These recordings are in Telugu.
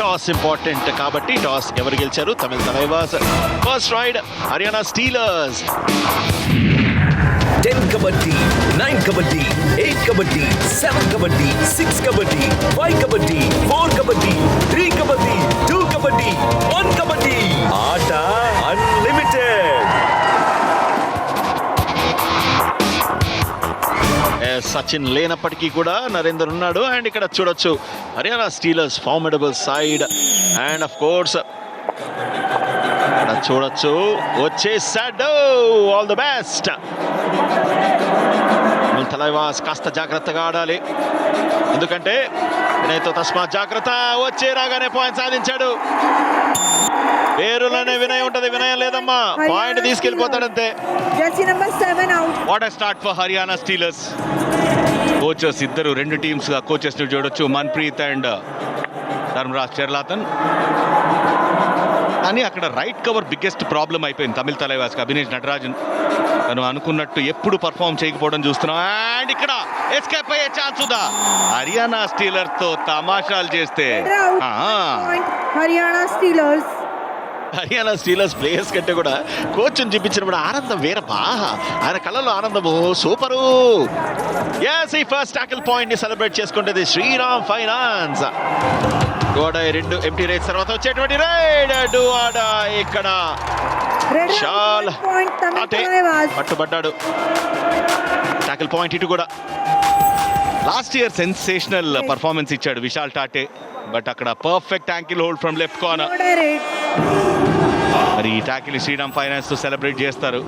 టాస్ ఇంపార్టెంట్ కాబట్టి టాస్ ఎవరు గెలిచారు? Tamil Thalaivas first raid Haryana Steelers ten kabaddi nine kabaddi eight kabaddi seven kabaddi six kabaddi five kabaddi four kabaddi three kabaddi two kabaddi one kabaddi. ఆట అన్లిమిటెడ్ సచిన్ లేనప్పటికీ కూడా నరేందర్ ఉన్నాడు. అండ్ ఇక్కడ చూడొచ్చు Haryana Steelers formidable side and of course ఇక్కడ చూడొచ్చు వచ్చేసాడు ఆల్ ద బెస్ట్ తలైవాస్ కాస్త జాగ్రత్తగా ఆడాలి. ఎందుకంటే వినయ్తో తస్మాత్ జాగ్రత్త వచ్చే రాగానే పాయింట్ సాధించాడు. పేరులోనే వినయ్ ఉంటది వినయం లేదమ్మా. Point out. What start for Haryana Steelers coaches ఇద్దరు రెండు టీమ్స్గా కోచెస్ని చూడొచ్చు. మన్ప్రీత్ అండ్ ధర్మరాజ్ చెర్లాతన్ కానీ అక్కడ రైట్ కవర్ బిగ్గెస్ట్ ప్రాబ్లం అయిపోయింది తమిళ తలైవాస్ అభినేష్ నటరాజన్. తను అనుకున్నట్టు ఎప్పుడు పర్ఫామ్ చేయకపోవడం చూస్తున్నాం. అండ్ ఇక్కడ ఎస్కేప్ అయ్యే ఛాన్స్ ఉందా? హర్యానా స్టీలర్తో తమాషాలు చేస్తే. Haryana Steelers. Haryana Steelers players కంటే కూడా కోచ్ చూపించినప్పుడు ఆనందం వేరే బాగా ఆయన కళ్ళలో ఆనందము సూపరు. ఎస్ ఈ ఫస్ట్ టాకిల్ పాయింట్ని సెలబ్రేట్ చేసుకుంటది శ్రీరామ్ ఫైనాన్స్ డోడాయ్ రెండు ఎంటీ రేస్ తర్వాత వచ్చేటువంటి రైడ్ డోడా ఇక్కడ. తలైవాస్ పట్టుబడ్డాడు. టాకిల్ పాయింట్ ఇటు కూడా. లాస్ట్ ఇయర్ సెన్సేషనల్ పర్ఫార్మెన్స్ ఇచ్చాడు విశాల్ టాటే. బట్ అక్కడ perfect ankle hold from left corner మరి ఈ టాకిల్ శ్రీరామ్ ఫైనాన్స్తో సెలబ్రేట్ చేస్తారు.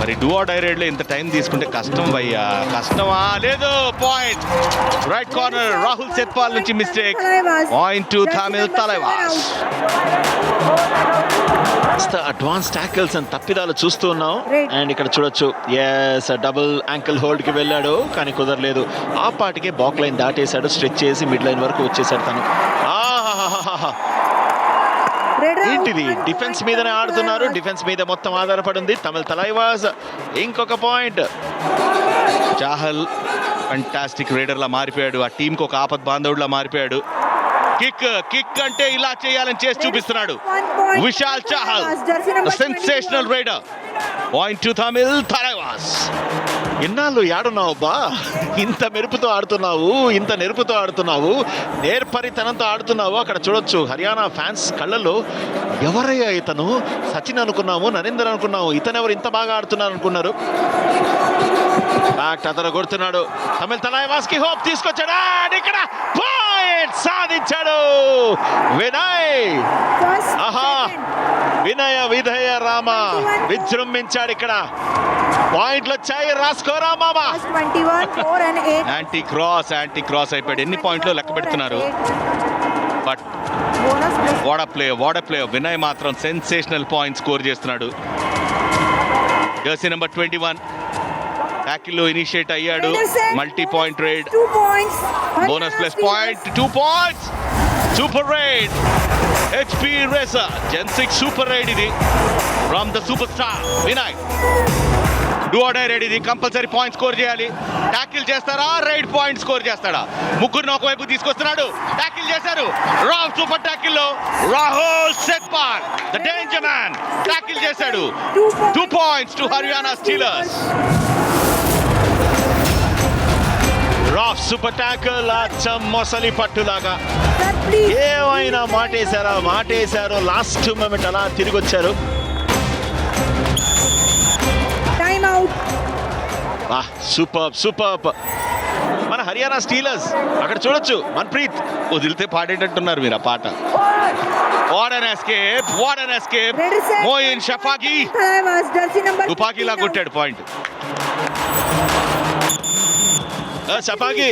మరి డూ ఆర్ డైరెడ్లో ఇంత టైం తీసుకుంటే కష్టం భయ్యా. కష్టమా? లేదు. Point right corner Rahul Sethpal నుంచి mistake point to Tamil Thalaivas advance tackles అని తప్పిదాలు చూస్తూ ఉన్నాం. అండ్ ఇక్కడ చూడొచ్చు. ఎస్ డబుల్ యాంకిల్ హోల్డ్కి వెళ్ళాడు. కానీ కుదరలేదు. ఆ పాటికే బాక్ లైన్ దాటేశాడు. స్ట్రెచ్ చేసి మిడ్ లైన్ వరకు వచ్చేసాడు తను. ఆహాహాహాహా. ఏంటిది? డిఫెన్స్ మీదనే ఆడుతున్నారు. డిఫెన్స్ మీద మొత్తం ఆధారపడి ఉంది తమిళ తలైవాస్ ఇంకొక పాయింట్. చాహల్ ఫంటాస్టిక్ రైడర్ లా మారిపోయాడు. ఆ టీంకి ఒక ఆపద్ బాంధవుడిలా మారిపోయాడు. కిక్ కిక్ అంటే ఇలా చేయాలని చేసి చూపిస్తున్నాడు. Vishal Chahal sensational raider point to Tamil Thalaivas. ఇన్నాళ్ళు ఏడున్నావు బా? ఇంత మెరుపుతో ఆడుతున్నావు ఇంత నెరుపుతో ఆడుతున్నావు నేర్పరితనంతో ఆడుతున్నావు. అక్కడ చూడొచ్చు హర్యానా ఫ్యాన్స్ కళ్ళల్లో ఎవరయ్యా ఇతను? సచిన్ అనుకున్నాము నరేందర్ అనుకున్నాము ఇతనెవరు ఇంత బాగా ఆడుతున్నారు అనుకున్నారు? బ్యాక్ అతను కొడుతున్నాడు. తమిళ తలాయ్కి హోప్ తీసుకొచ్చాడా? And ఇక్కడ పాయింట్ సాధించాడు. వినయ్. ఆహా. వినయ విధయ రామ విజృంభించాడు ఇక్కడ. పాయింట్లు వచ్చాయి. రాసుకోరా మామా యాంటీ క్రాస్ యాంటీ క్రాస్ అయిపోయాడు. ఎన్ని పాయింట్లు లెక్క పెడుతున్నారు బట్ వాడ ప్లే ప్లే వినయ్ మాత్రం సెన్సేషనల్ పాయింట్ స్కోర్ చేస్తున్నాడు. జర్సీ నెంబర్ ట్వంటీ వన్ ట్యాకిల్లో ఇనిషియేట్ అయ్యాడు multi point raid bonus plus point two points super raid HP racer gen six super raid ఇది. From the superstar Vinay do or raid ఇది. కంపల్సరీ పాయింట్ స్కోర్ చేయాలి. ట్యాకిల్ చేస్తారా రైడ్ పాయింట్ స్కోర్ చేస్తాడా? ముగ్గురిని ఒకవైపు తీసుకొస్తున్నాడు. ట్యాకిల్ చేశారు. Rao super ట్యాకిల్లో. Rahul Sethpal the danger man tackle చేశాడు. Two points to Haryana Steelers రాఫ్ super tackle అచ్చం మొసలి పట్టులాగా ఏమైనా మాటేశారా? మాటేశారో. లాస్ట్ మూమెంట్ అలా తిరిగి వచ్చారు సూపర్ సూపర్ మన హర్యానా స్టీలర్స్ అక్కడ చూడొచ్చు. మన్ప్రీత్ వదిలితే పాడేటట్టున్నారు మీరు ఆ పాట. What an escape what an escape. Moein Shafaghi తుపాకీలా కొట్టాడు పాయింట్ సపాకి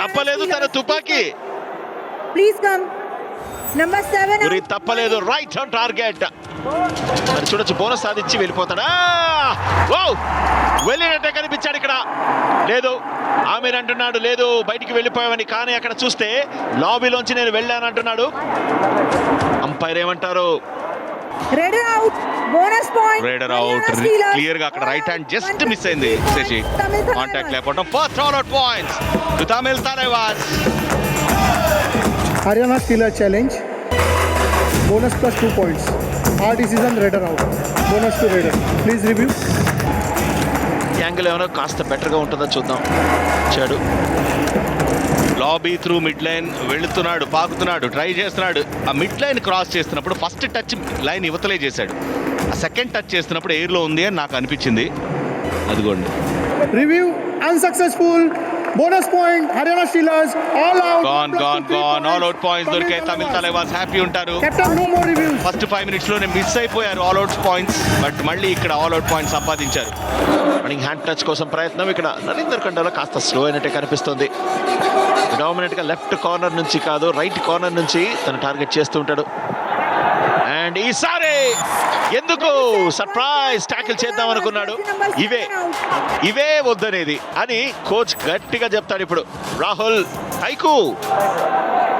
తప్పలేదు తన తుపాకీ. Please come. Number seven గురి. తప్పలేదు. రైట్ ఆన్ టార్గెట్ మరి చూడొచ్చు బోనస్ సాధించి వెళ్ళిపోతాడా? వావ్ వెళ్ళినట్టే కనిపించాడు ఇక్కడ. లేదు ఆమె అంటున్నాడు లేదు బయటికి వెళ్ళిపోయావని కానీ అక్కడ చూస్తే లాబీలోంచి నేను వెళ్ళాను అంటున్నాడు. అంపైర్ ఏమంటారు? రెడర్ అవుట్ బోనస్ పాయింట్ అక్కడ రైట్ హ్యాండ్ జస్ట్ మిస్ అయింది శశి. కాంటాక్ట్ లేకపోవడం first all out points to Tamil Thalaivas Haryana Steeler challenge bonus plus two points ఆ decision raider out bonus to raider please review angle ఏమైనా కాస్త బెటర్గా ఉంటుందో చూద్దాం. చెడు. లాబీ త్రూ మిడ్ లైన్ వెళుతున్నాడు పాకుతున్నాడు ట్రై చేస్తున్నాడు ఆ మిడ్ లైన్ క్రాస్ చేస్తున్నప్పుడు ఫస్ట్ టచ్ లైన్ ఇవతలే చేశాడు ఆ సెకండ్ టచ్ చేస్తున్నప్పుడు ఎయిర్లో ఉంది అని నాకు అనిపించింది అదిగోండి Review unsuccessful. Bonus point. Haryana Steelers all out. Gone gone gone all points. Out points Tamil దొరికాయి తమిళ. తలైవాస్ హ్యాపీ ఉంటారు Captain, no more reviews. First five మినిట్స్లోనే miss అయిపోయారు ఆల్ అవుట్ పాయింట్స్ బట్ మళ్ళీ ఇక్కడ ఆల్ అవుట్ పాయింట్స్ సంపాదించారు రన్నింగ్ హ్యాండ్ టచ్ కోసం ప్రయత్నం ఇక్కడ నరేందర్ కండలో కాస్త స్లో అయినట్టే కనిపిస్తుంది డామినెంట్గా లెఫ్ట్ కార్నర్ నుంచి కాదు రైట్ కార్నర్ నుంచి తను టార్గెట్ చేస్తూ ఉంటాడు. అండ్ ఈసారి ఎందుకు సర్ప్రైజ్ ట్యాకిల్ చేద్దాం అనుకున్నాడు? ఇవే ఇవే వద్దనేది అని కోచ్ గట్టిగా చెప్తాడు ఇప్పుడు. రాహుల్ హైకు.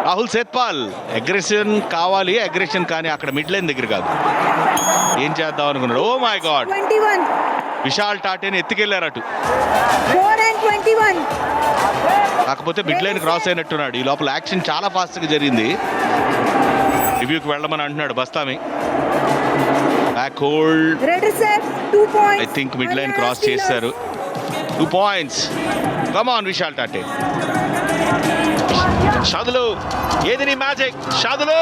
రాహుల్ సేత్పాల్ అగ్రెషన్ కావాలి అగ్రెషన్ కానీ అక్కడ మిడ్ లైన్ దగ్గర కాదు. ఏం చేద్దాం అనుకున్నాడు? ఓ మై గాడ్ విశాల్ టాటేని ఎత్తుకెళ్ళారు అటు 4 and 21. కాకపోతే మిడ్ లైన్ క్రాస్ అయినట్టున్నాడు ఈ లోపల యాక్షన్ చాలా ఫాస్ట్గా జరిగింది రివ్యూకి వెళ్ళమని అంటున్నాడు బస్తామి back hold Raider safe. 2 points. I think mid line cross. చేశారు two points come on Vishal Tate Shadloui ఏది నీ మ్యాజిక్ షాదులు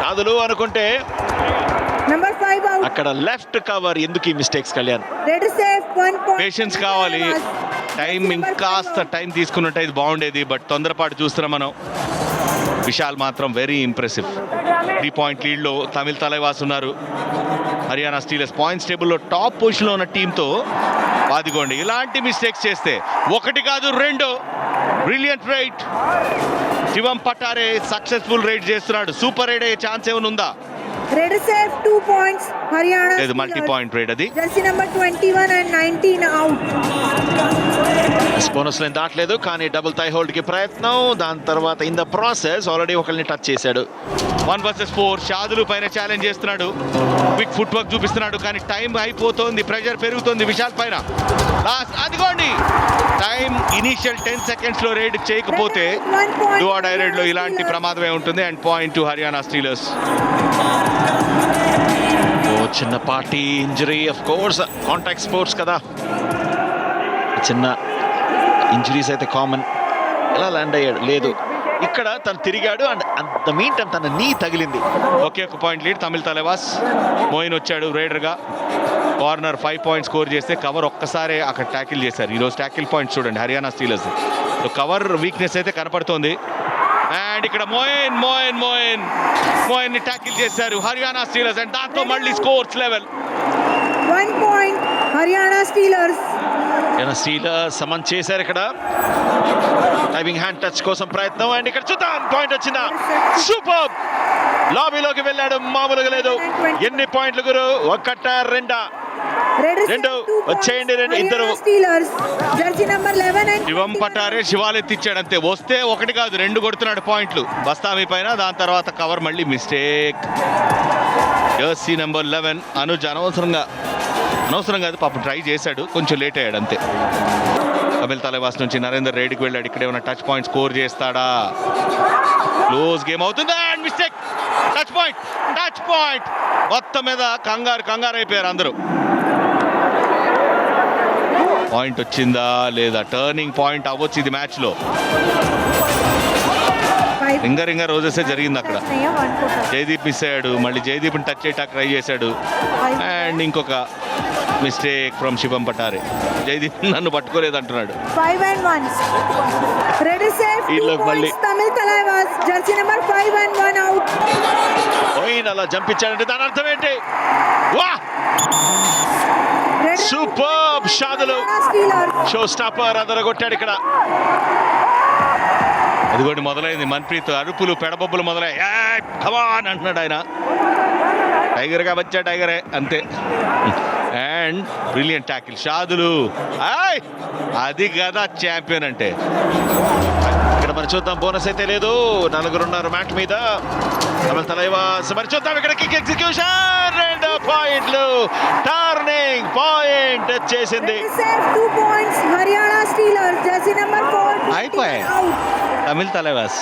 షాదులు అనుకుంటే Number 5 out. అక్కడ లెఫ్ట్ కవర్ ఎందుకు ఈ mistakes Kalyan? Raider safe. 1 point. Patience కావాలి. టైం ఇంకాస్త టైం తీసుకున్నట్టు ఇది బాగుండేది బట్ తొందరపాటు చూస్తున్నాం మనం. విశాల్ మాత్రం వెరీ ఇంప్రెసివ్ త్రీ పాయింట్ లీడ్లో తమిళ తలైవాస్ ఉన్నారు. హర్యానా స్టీలర్స్ పాయింట్స్ టేబుల్లో టాప్ పొజిషన్లో ఉన్న టీంతో వాదిగోండి ఇలాంటి మిస్టేక్స్ చేస్తే ఒకటి కాదు రెండు. Brilliant right Shivam Patare successful raid చేస్తున్నాడు. సూపర్ రైడ్ అయ్యే ఛాన్స్ ఏమైనా ఉందా? Raider safe. 2 points. Haryana లేదు మల్టీ. పాయింట్ రైడ్ అది Jersey number 21 and 19 out. Bonus line దాటలేదు కానీ డబుల్ టై హోల్డ్కి ప్రయత్నం దాని తర్వాత ఇన్ ద ప్రాసెస్ ఆల్రెడీ ఒకరిని టచ్ చేశాడు వన్ వర్సెస్ ఫోర్ షాదులు పైన ఛాలెంజ్ చేస్తున్నాడు క్విక్ ఫుట్ వర్క్ చూపిస్తున్నాడు కానీ టైం అయిపోతుంది ప్రెషర్ పెరుగుతుంది విశాల్ పైన లాస్ట్ అదిగోండి టైం ఇనీషియల్ టెన్ సెకండ్స్లో రైడ్ చేయకపోతే. డూ ఆర్ రైడ్లో ఇలాంటి ప్రమాదమే ఉంటుంది and point to Haryana Steelers చిన్నపాటి injury of course contact sports కదా. చిన్న ఇంజరీస్ అయితే కామన్ ఎలా ల్యాండ్ అయ్యాడు? లేదు. ఇక్కడ తను తిరిగాడు అండ్ అంత మీన్ టైం తన నీ తగిలింది. ఒకే ఒక point lead Tamil Thalaivas. Moein వచ్చాడు రైడర్గా కార్నర్ ఫైవ్ పాయింట్ స్కోర్ చేస్తే కవర్ ఒక్కసారే అక్కడ ట్యాకిల్ చేశారు. ఈరోజు ట్యాకిల్ పాయింట్ చూడండి హర్యానా స్టీలర్స్ కవర్ వీక్నెస్ అయితే కనపడుతోంది. అండ్ ఇక్కడ మోయిన్ మోయిన్ మోయిన్. మోయిన్ని ట్యాకిల్ చేశారు. హర్యానా స్టీలర్స్ అండ్ దాంతో మళ్ళీ scores level. 1 point. Haryana Steelers. ఏమైనా స్టీల్ సమన్ చేశారు ఇక్కడ? టైమింగ్ హ్యాండ్ టచ్ కోసం ప్రయత్నం. అండ్ ఇక్కడ చూద్దాం. పాయింట్ వచ్చిందా? సూపర్ లాబీలోకి వెళ్ళాడు మామూలుగా లేదు ఎన్ని పాయింట్లు గురు ఒక్కట రెండా. రెండు. 2 points. వచ్చేయండి, రెండు. ఇద్దరు. Steelers. Jersey number 11 and శివం 21. పటారే శివాలు ఎత్తిచ్చాడు అంతే వస్తే ఒకటి కాదు రెండు కొడుతున్నాడు పాయింట్లు బస్తామీ పైన దాని తర్వాత కవర్ మళ్ళీ mistake jersey number eleven Anuj అనవసరంగా అనవసరం కాదు పాపం ట్రై చేశాడు కొంచెం లేట్ అయ్యాడు అంతే కపిల్ తలవాస్ నుంచి నరేందర్ రెడ్డికి వెళ్ళాడు ఇక్కడ ఏమైనా టచ్ పాయింట్ స్కోర్ చేస్తాడా క్లోజ్ గేమ్ అవుతుందా and mistake touch point touch point మొత్తం మీద కంగారు కంగారు అయిపోయారు అందరూ. పాయింట్ వచ్చిందా లేదా? టర్నింగ్ పాయింట్ అవ్వచ్చు ఇది మ్యాచ్లో. Five. రింగర్ రింగర్ రోజెసే జరిగింది అక్కడ. జయదీప్ మిస్ అయ్యాడు. మళ్ళీ జయదీప్ టచ్ చేయటానికి ట్రై చేశాడు. అండ్ ఇంకొక మిస్టేక్ ఫ్రమ్ శివం పటారే. జయదీప్ నన్ను పట్టుకోలేదు అంటున్నాడు safe. He Two look points. Malli. Tamil Talaiwas. Jersey number five and one out. పోయిన అలా జంపించాడంటే దాని అర్థం ఏంటి? వా! సూపర్ షాదులు. షో స్టాపర్ అదరగొట్టాడు ఇక్కడ. అదిగోండి మొదలైంది. మన్ప్రీత్ అరుపులు పెడబొబ్బులు మొదలై. కమాన్ అంటున్నాడు ఆయన. టైగర్గా వచ్చా టైగరే అంతే. And brilliant tackle Shadloui. అది కదా ఛాంపియన్ అంటే. ఇక్కడ మరి చూద్దాం. బోనస్ అయితే లేదు. నలుగురు ఉన్నారు మ్యాట్ మీద. కమల్ తలైవాస్. మరి చూద్దాం ఇక్కడ కిక్ ఎగ్జిక్యూషన్ రెండు పాయింట్లు. టర్నింగ్ పాయింట్ చేసింది. అయిపోయాయి. తమిళ్ తలైవాస్.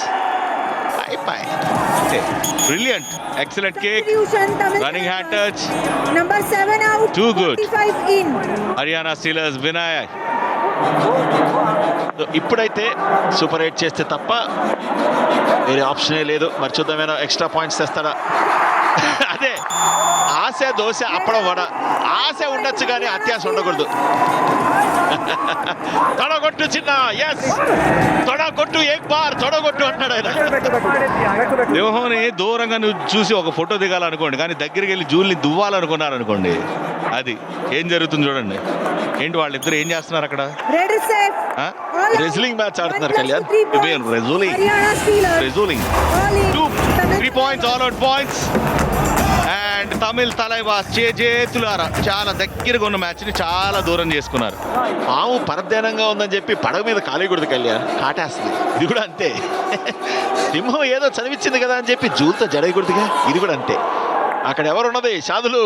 అయిపోయి బ్రిలియంట్ ఎక్సలెంట్ కేక్ Substitution, Tamil running hand Tigers. Touch Number seven out. Too good. 45 in. Haryana Steelers Vinay ఇప్పుడైతే సూపర్ ఎయిట్ చేస్తే తప్ప వేరే ఆప్షనే లేదు మరి చూద్దాం ఏమైనా ఎక్స్ట్రా పాయింట్స్ తెస్తాడా అదే ఆశ దోశ అప్పడం వడ. ఆశ ఉండొచ్చు కానీ అత్యాశ ఉండకూడదు. తొడగొట్టు చిన్న ఎస్ తొడగొట్టు ఏక్ బార్ తొడగొట్టు అంటాడు ఆయన. సింహంని దూరంగా నువ్వు చూసి ఒక ఫోటో దిగాలనుకోండి కానీ దగ్గరికి వెళ్ళి జూల్ని దువ్వాలనుకున్నారనుకోండి అది ఏం జరుగుతుంది చూడండి. ఏంటి వాళ్ళిద్దరు ఏం చేస్తున్నారు అక్కడ. Wrestling match ఆడుతున్నారు Kalyan. Wrestling in. Two three points all out points and Tamil Thalaivas చేతులారా చాలా దగ్గరగా ఉన్న మ్యాచ్ని చాలా దూరం చేసుకున్నారు. పాము పరధ్యానంగా ఉందని చెప్పి పడవ మీద కాలేయకూడదు కళ్యాణ్ కాటేస్తుంది. ఇది కూడా అంతే. సింహం ఏదో చదివించింది కదా అని చెప్పి జూలతో జడయకూడదుగా ఇది కూడా అంతే. అక్కడ ఎవరు ఉన్నది షాదులు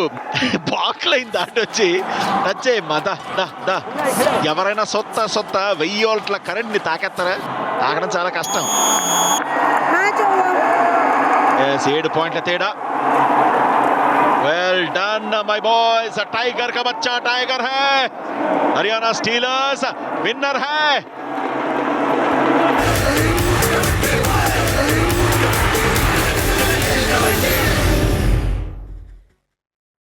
బాక్ లైన్ దాటి వచ్చి టచ్ మా దా ఎవరైనా సొత్త సొత్త వెయ్యి వోల్ట్ల కరెంట్ని తాకేస్తారా? తాకడం చాలా కష్టం. ఏడు పాయింట్ల తేడా. Well done my boys tiger का बच्चा टाइगर है। हरियाणा स्टीलर्स विनर है।